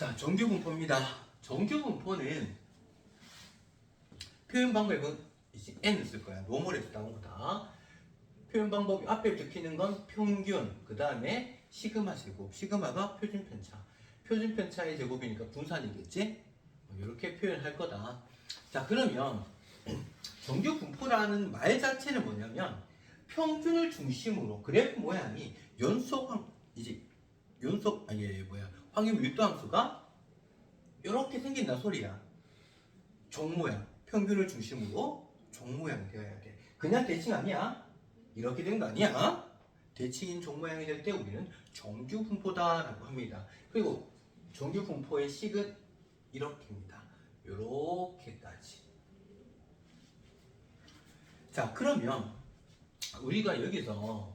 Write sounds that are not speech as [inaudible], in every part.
자, 정규 분포입니다. 정규 분포는 표현 방법은 이제 n을 쓸 거야. 노멀에서 따온 거다. 표현 방법이 앞에 적히는 건 평균, 그 다음에 시그마 제곱, 시그마가 표준 편차. 표준 편차의 제곱이니까 분산이겠지? 이렇게 표현할 거다. 자, 그러면 [clears throat] 정규 분포라는 말 자체는 뭐냐면 평균을 중심으로 그래프 모양이 연속 황- 이제 연속 아니 예, 뭐야 확률 밀도 함수가 이렇게 생긴다 소리야. 종 모양 평균을 중심으로 종 모양이 되어야 돼. 그냥 대칭 아니야. 이렇게 된 거 아니야. 대칭인 종 모양이 될 때 우리는 정규 분포다라고 합니다. 그리고 정규 분포의 식은 이렇게입니다. 이렇게까지. 자 그러면 우리가 여기서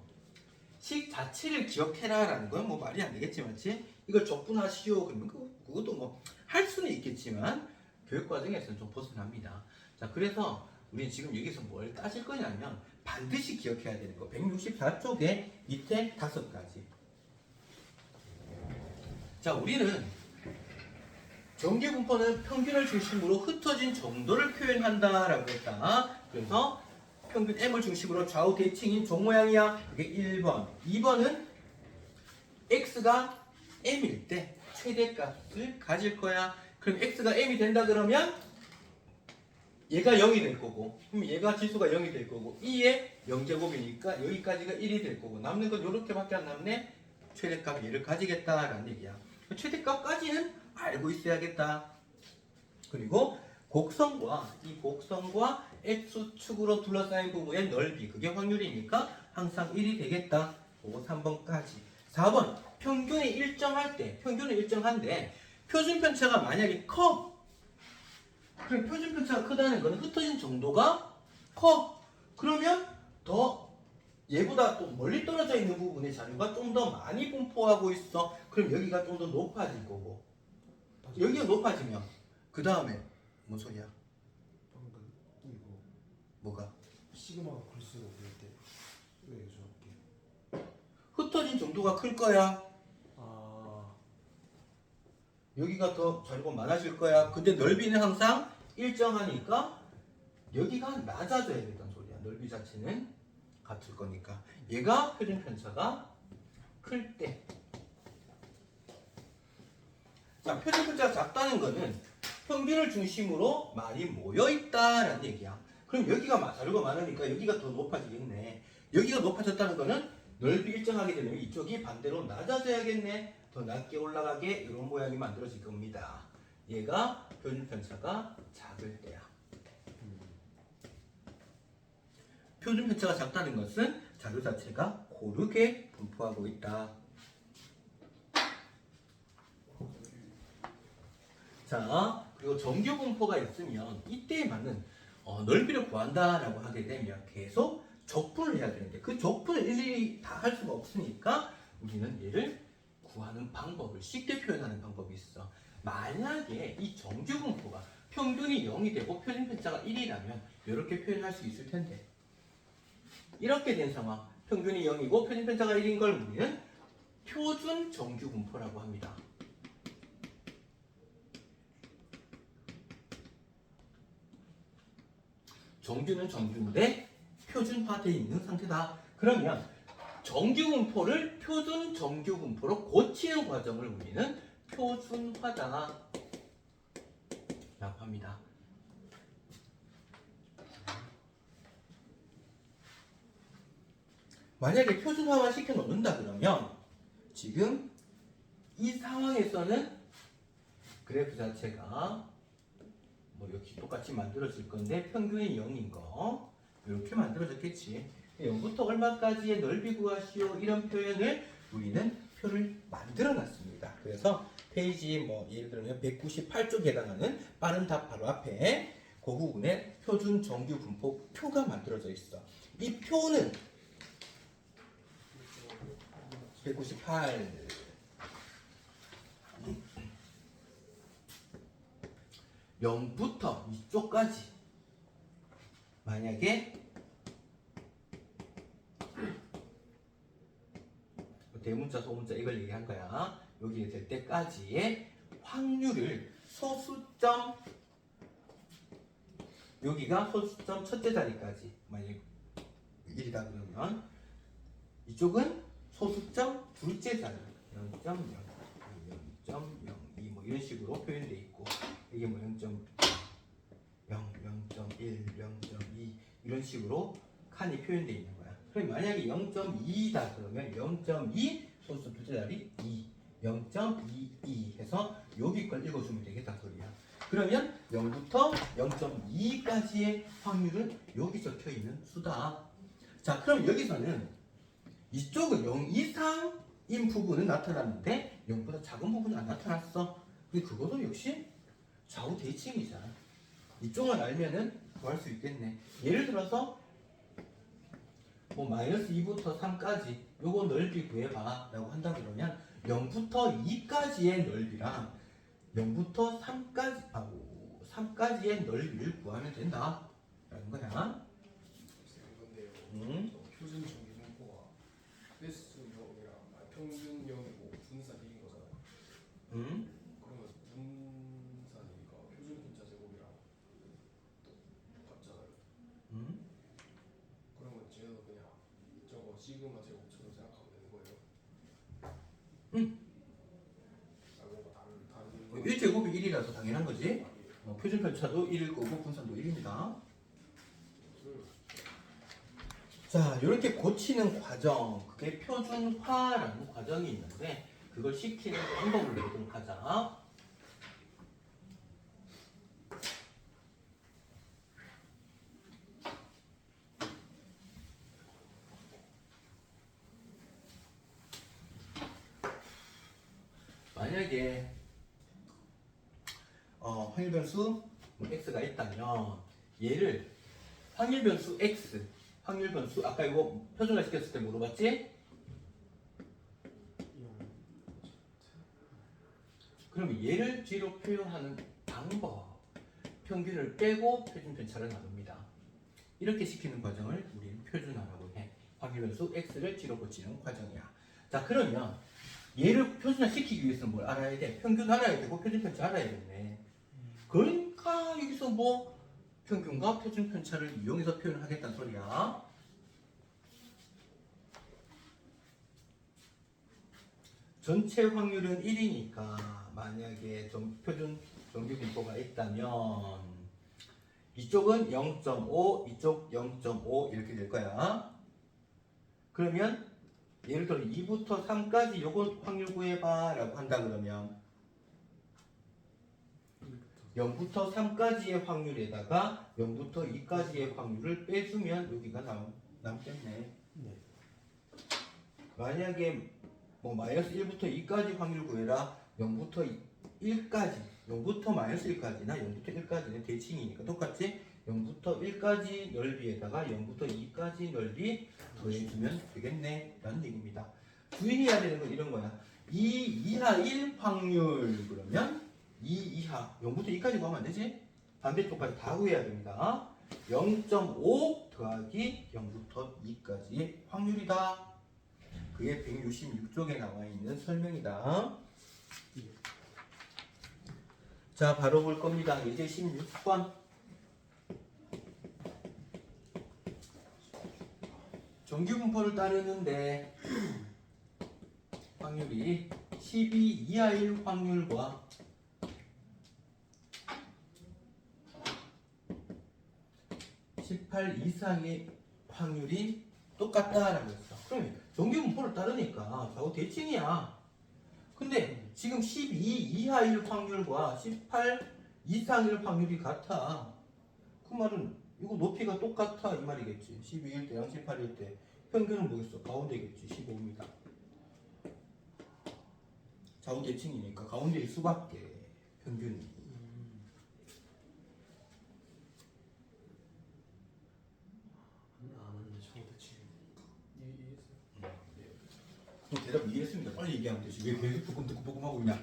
식 자체를 기억해라 라는 건 뭐 말이 안 되겠지만? 이걸 적분하시오 그러면 그, 그것도 뭐 할 수는 있겠지만 교육 과정에서는 좀 벗어납니다. 자 그래서 우리는 지금 여기서 뭘 따질 거냐면 반드시 기억해야 되는 거 164쪽에 밑에 다섯 가지. 자 우리는 정규 분포는 평균을 중심으로 흩어진 정도를 표현한다라고 했다. 그래서 평균 m을 중심으로 좌우 대칭인 종 모양이야. 그게 1번. 2번은 x가 m일 때 최대값을 가질 거야. 그럼 x가 m이 된다 그러면 얘가 0이 될 거고 그럼 얘가 지수가 0이 될 거고 2의 0제곱이니까 여기까지가 1이 될 거고 남는 건 이렇게밖에 안 남네. 최대값 얘를 가지겠다라는 얘기야. 최대값까지는 알고 있어야겠다. 그리고 곡선과 이 곡선과 x축으로 둘러싸인 부분의 넓이 그게 확률이니까 항상 1이 되겠다. 그거 3번까지. 4번 평균이 일정할 때 평균은 일정한데 표준 편차가 만약에 커 그럼 표준 편차가 크다는 거는 흩어진 정도가 커 그러면 더 얘보다 또 멀리 떨어져 있는 부분의 자료가 좀 더 많이 분포하고 있어 그럼 여기가 좀 더 높아질 거고 여기가 높아지면 그 다음에 뭔 소리야? 방금 이거 뭐가? 시그마가 클수록 3 정도가 클 거야. 아, 여기가 더 자료가 많아질 거야. 근데 넓이는 항상 일정하니까 여기가 낮아져야 된다는 소리야. 넓이 자체는 같을 거니까. 얘가 표준 편차가 클 때. 자, 표준 편차가 작다는 거는 평균을 중심으로 많이 모여 있다라는 얘기야. 그럼 여기가 자료가 많으니까 여기가 더 높아지겠네. 여기가 높아졌다는 거는 넓이 일정하게 되면 이쪽이 반대로 낮아져야겠네. 더 낮게 올라가게 이런 모양이 만들어질 겁니다. 얘가 표준 편차가 작을 때야. 표준 편차가 작다는 것은 자료 자체가 고르게 분포하고 있다. 자, 그리고 정규 분포가 있으면 이때에 맞는 어, 넓이를 구한다라고 하게 되면 계속 적분을 해야 되는데 그 적분을 일일이 다 할 수가 없으니까 우리는 얘를 구하는 방법을 쉽게 표현하는 방법이 있어. 만약에 이 정규 분포가 평균이 0이 되고 표준 편차가 1이라면 이렇게 표현할 수 있을 텐데 이렇게 된 상황 평균이 0이고 표준 편차가 1인 걸 우리는 표준 정규 분포라고 합니다. 정규는 정규인데 표준화되어 있는 상태다. 그러면 정규 분포를 표준 정규 분포로 고치는 과정을 우리는 표준화다. 라고 합니다. 만약에 표준화만 시켜 놓는다 그러면 지금 이 상황에서는 그래프 자체가 뭐 역시 똑같이 만들어질 건데 평균이 0인 거 이렇게 만들어졌겠지. 0부터 얼마까지의 넓이 구하시오? 이런 표현을 우리는 표를 만들어 놨습니다. 그래서 페이지 뭐 예를 들면 198쪽에 해당하는 빠른 답 바로 앞에 그 부분에 표준 정규 분포 표가 만들어져 있어. 이 표는 198 0부터 이쪽까지 만약에 대문자 소문자 이걸 얘기한 거야. 여기 될 때까지의 확률을 소수점 여기가 소수점 첫째 자리까지. 만약 1이다 그러면 이쪽은 소수점 둘째 자리. 0.0, 0.02 뭐 이런 식으로 표현돼 있고 이게 뭐 0.0, 0.1, 0.2 이런 식으로 칸이 표현돼 있는 거야. 그럼 만약에 0.2다 그러면 0.2 소수 둘째 자리 2, 0.22 해서 여기 걸 읽어주면 되겠다 소리야. 그러면 0부터 0.2까지의 확률은 여기 적혀 있는 수다. 자, 그럼 여기서는 이쪽은 0 이상인 부분은 나타났는데 0보다 작은 부분은 안 나타났어. 근데 그것도 역시 좌우 대칭이잖아. 이쪽을 알면은 구할 수 있겠네. 예를 들어서 뭐 마이너스 2부터 3까지 요거 넓이 구해봐 라고 한다 그러면 0부터 2까지의 넓이랑 0부터 3까지 아 3까지의 넓이를 구하면 된다 라는 거야 건데요. 음. 저 표준 정기 분포가 횟수 0이랑 아, 평균 0이고 분산 1인 거잖아요. 음? 그러면 분산이니까 표준 분자 제곱이랑 똑같잖아요. 음? 그러면 쟤도 그냥 저거 시그마 제곱처럼 생각하면 되는 거예요. 음. 아 뭔가 다른 다른 뭐 1제곱이 1이라서 당연한 거지. 어, 표준 편차도 1일 거고 분산도 1입니다 음. 자 이렇게 고치는 과정 그게 표준화라는 과정이 있는데 그걸 시키는 방법을 보도록 하자 만약에 어, 확률 변수 x가 있다면 얘를 확률 변수 x 확률 변수 아까 이거 표준화 시켰을 때 물어봤지? 그러면 얘를 뒤로 표현하는 방법 평균을 빼고 표준 편차를 나눕니다. 이렇게 시키는 과정을 우리는 표준화라고 해. 확률 변수 x를 뒤로 고치는 과정이야. 자 그러면 얘를 표준화 시키기 위해서는 뭘 알아야 돼? 평균 알아야 되고 표준 편차 알아야겠네. 그러니까 여기서 뭐 평균과 표준 편차를 이용해서 표현하겠다는 소리야. 전체 확률은 1이니까 만약에 좀 표준 정규 분포가 있다면 이쪽은 0.5, 이쪽 0.5 이렇게 될 거야. 그러면 예를 들어 2부터 3까지 요거 확률 구해봐 라고 한다 그러면 0부터 3까지의 확률에다가 0부터 2까지의 확률을 빼주면 여기가 남, 남겠네. 네. 만약에 뭐 마이너스 1부터 2까지 확률 구해라. 0부터 1까지. 0부터 마이너스 1까지나 0부터 1까지는 대칭이니까 똑같이 0부터 1까지 넓이에다가 0부터 2까지 넓이 더해주면 되겠네. 라는 얘기입니다. 주의해야 되는 건 이런 거야. 2 이하 1 확률 그러면 2 이하 0부터 2까지 구하면 안 되지 반대쪽까지 다 구해야 됩니다 0.5 더하기 0부터 2까지의 확률이다 그게 166쪽에 나와 있는 설명이다. 자, 바로 볼 겁니다. 이제 16번. 정규 분포를 따르는데 [clears throat] 확률이 12 이하일 확률과 18 이상의 확률이 똑같다라고 했어. 그러면 정규 분포를 따르니까 좌우 대칭이야. 근데 지금 12 이하일 확률과 18 이상일 확률이 같아. 그 말은 이거 높이가 똑같아 이 말이겠지. 12일 때랑 18일 때 평균은 뭐겠어? 가운데겠지. 15입니다. 좌우 대칭이니까 가운데일 수밖에 평균이. 그럼 대답 이해했습니다. 빨리 얘기하면 되지. 왜 계속 볶음 듣고 볶음 하고 있냐?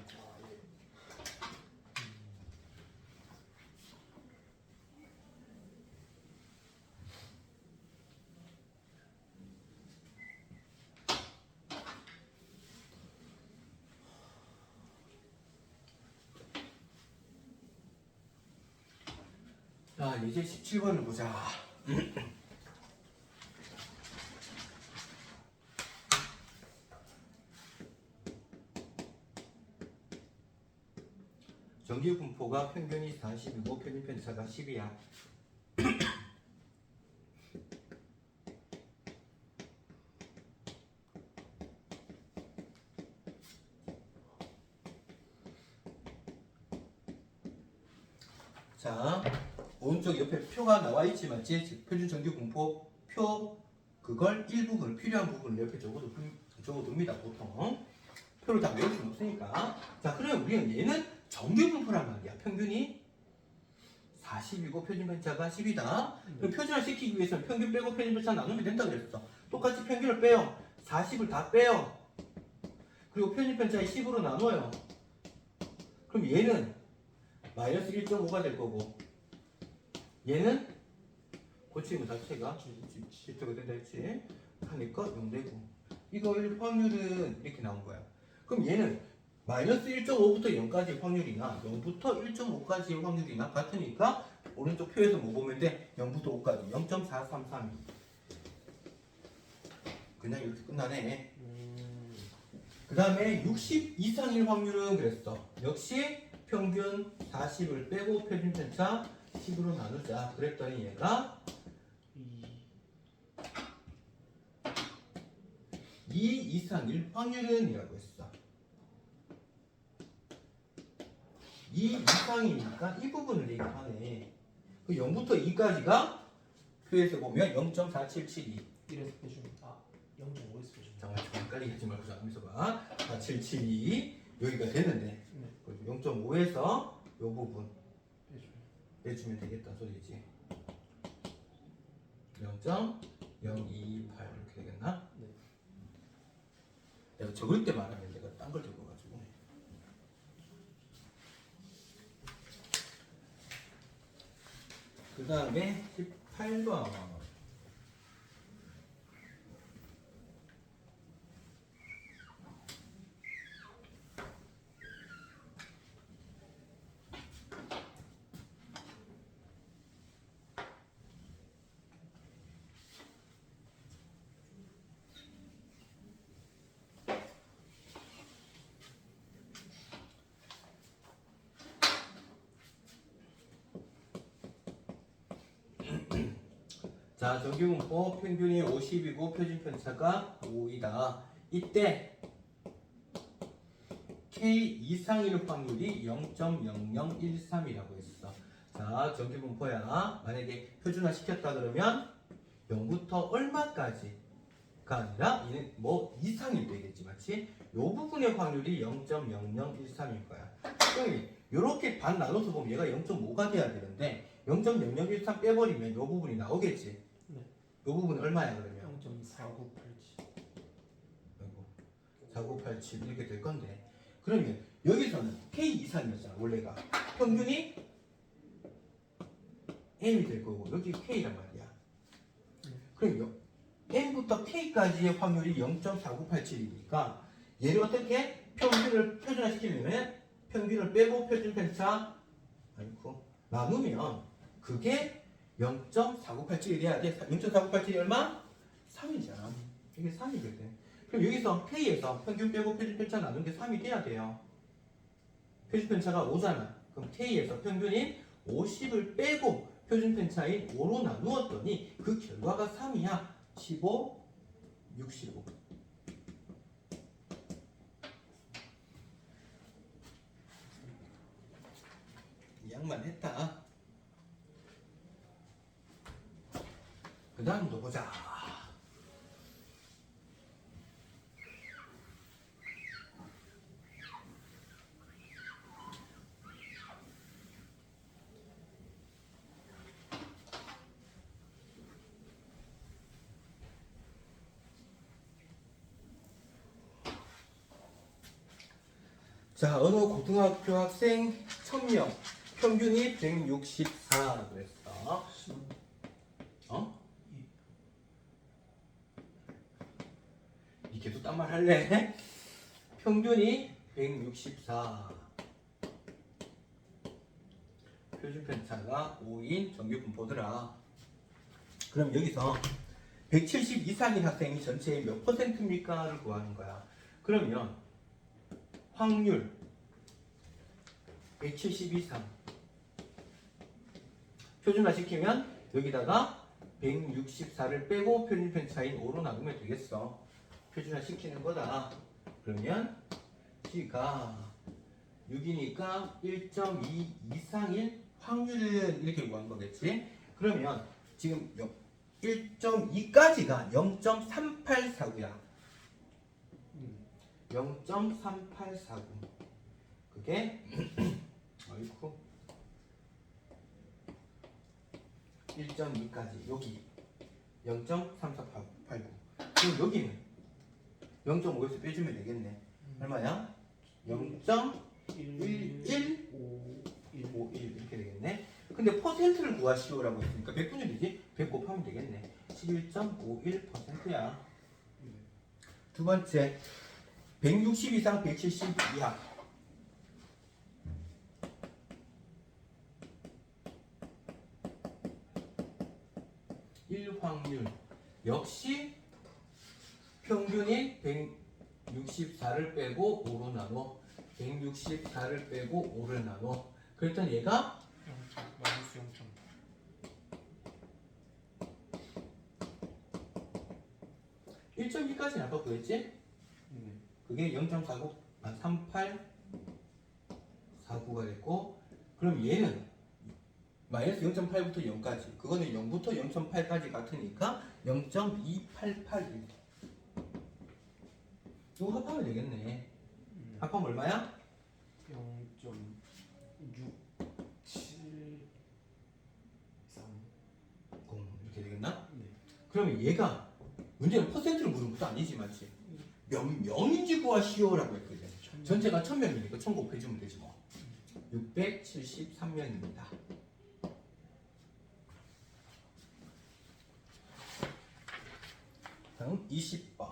자, 이제 17번을 보자. 정규 분포가 평균이 40이고 평균 편차가 10이야. [clears throat] 자, 오른쪽 옆에 표가 나와 있지 맞지? 즉, 표준 정규 분포 표 그걸 일부분을 필요한 부분을 옆에 적어도 적어둡니다 보통 표를 다 외울 수는 없으니까 자 그러면 우리는 얘는 정규 분포란 말이야. 평균이 40이고 표준 편차가 10이다. 그럼 표준화 시키기 위해서는 평균 빼고 표준 편차 나누면 된다 그랬어. 똑같이 평균을 빼요. 40을 다 빼요. 그리고 표준 편차에 10으로 나눠요. 그럼 얘는 마이너스 1.5가 될 거고 얘는 고치는 자체가 실수가 된다 했지. 하니까 0 되고. 이거 일 확률은 이렇게 나온 거야. 그럼 얘는 마이너스 1.5부터 0까지 확률이나 0부터 1.5까지의 확률이나 같으니까 오른쪽 표에서 뭐 보면 돼? 0부터 5까지 0.433 그냥 이렇게 끝나네 음. 그 다음에 60 이상일 확률은 그랬어. 역시 평균 40을 빼고 표준 편차 10으로 나누자. 그랬더니 얘가 이2 이상일 확률은 이라고 했어. 2 이상이니까 이 부분을 얘기하네. 그 0부터 2까지가 표에서 보면 0.4772. 이래서 빼주면 아 0.5에서 빼주면 잠깐만 좀 헷갈리게 하지 말고 잠깐만 있어봐. 4772 여기가 되는데 네 0.5에서 이 부분 빼주면 되겠다 소리지. 0.028 이렇게 되겠나? 네. 내가 적을 때 말하면 내가 딴 걸 적어가지고. 그 다음에 18번. 자, 정규분포 평균이 50이고 표준 편차가 5이다. 이때 K 이상일 확률이 0.0013이라고 했어. 자, 정규분포야. 만약에 표준화 시켰다 그러면 0부터 얼마까지 가 아니라 얘는 뭐 이상이 되겠지, 맞지? 요 부분의 확률이 0.0013일 거야. 그럼 이렇게 반 나눠서 보면 얘가 0.5가 돼야 되는데 0.0013 빼버리면 요 부분이 나오겠지. 네. 요 부분 얼마야 그러면? 0.4987 아이고 4987 이렇게 될 건데 그러면 여기서는 K 이상이었잖아 원래가 평균이 M이 될 거고 여기 K란 말이야 그럼 요 M부터 K까지의 확률이 0.4987이니까 얘를 어떻게 평균을 표준화시키려면 평균을 빼고 표준 편차 아이고 나누면 그게 0.4987이 돼야 돼 0.4987이 얼마? 3이잖아 이게 3이거든. 그럼 여기서 K에서 평균 빼고 표준 편차 나눈 게 3이 돼야 돼요. 표준 편차가 5잖아. 그럼 K에서 평균인 50을 빼고 표준 편차인 5로 나누었더니 그 결과가 3이야. 15, 65. 이 양만 했다. 그 다음도 보자. 자, 어느 고등학교 학생 1000명, 평균이 164 그랬어. 어? 이 계속 딴 말 할래? 평균이 164. 표준 편차가 5인 정규 분포더라. 그럼 여기서 170 이상인 학생이 전체의 몇 퍼센트입니까를 구하는 거야. 그러면 확률 170 이상 표준화 시키면 여기다가 164를 빼고 표준 편차인 5로 나누면 되겠어. 표준화 시키는 거다. 그러면 G가 6이니까 1.2 이상인 확률은 이렇게 구한 거겠지? 그러면 지금 1.2까지가 0.3849야. 음. 0.3849. 그게 [clears throat] 아이고 1.2까지 여기 0.3489. 그럼 여기는 0.5에서 빼주면 되겠네. 얼마야? 0.1151 1 5 1 이렇게 되겠네. 근데 퍼센트를 구하시오라고 했으니까 100분이 되지? 100 곱하면 되겠네. 11.51%야. 두 번째 160 이상 170 이하 일확률 역시 평균이 164를 빼고 5로 나눠 164를 빼고 5를 나눠 그랬더니 얘가 0. 마이너스 0. 1.2까지는 아까 구했지? 네. 그게 0.49, 아, 3849가 됐고, 그럼 얘는 마이너스 0.8부터 0까지. 그거는 0부터 0.8까지 같으니까 0.2881. 이거 합하면 되겠네. 음. 합하면 얼마야? 0.6 7 3 0 이렇게 되겠나? 네. 그러면 얘가 문제는 퍼센트를 물은 것도 아니지, 맞지? 몇 명인지 구하시오라고 했거든. 전체가 1000명이니까 1000 곱해주면 되지 뭐. 673명입니다. 다음 20번.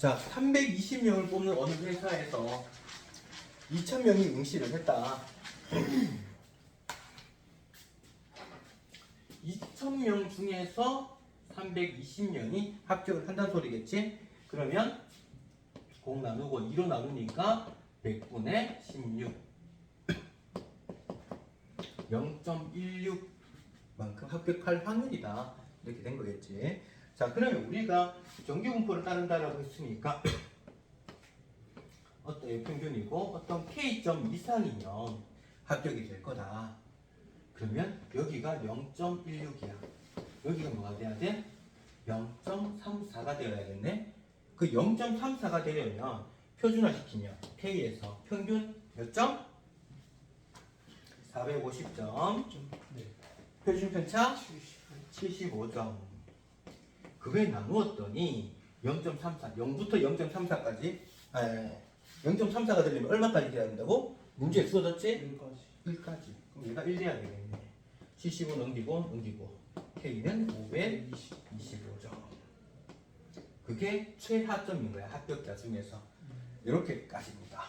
자, 320명을 뽑는 어느 회사에서 2,000명이 응시를 했다. [clears throat] 2,000명 중에서 320명이 합격을 한다는 소리겠지? 그러면 0 나누고 2로 나누니까 100분의 16. 0.16만큼 합격할 확률이다. 이렇게 된 거겠지. 자, 그러면 우리가 정규 분포를 따른다라고 했으니까 [coughs] 어떤 평균이고 어떤 K점 이상이면 합격이 될 거다. 그러면 여기가 0.16이야. 여기가 뭐가 돼야 돼? 0.34가 되어야겠네. 그 0.34가 되려면 표준화 시키면 K에서 평균 몇 점? 450점. 네. 표준 편차 70 75점. 그거에 나누었더니 0.34, 0부터 0.34까지, 아, 0.34가 되려면 얼마까지 돼야 된다고? 문제에 써졌지? 1까지 1까지. 그럼 얘가 1 돼야 되겠네. 75 넘기고, 넘기고. K는 525점. 그게 최하점인 거야, 합격자 중에서. 이렇게까지입니다.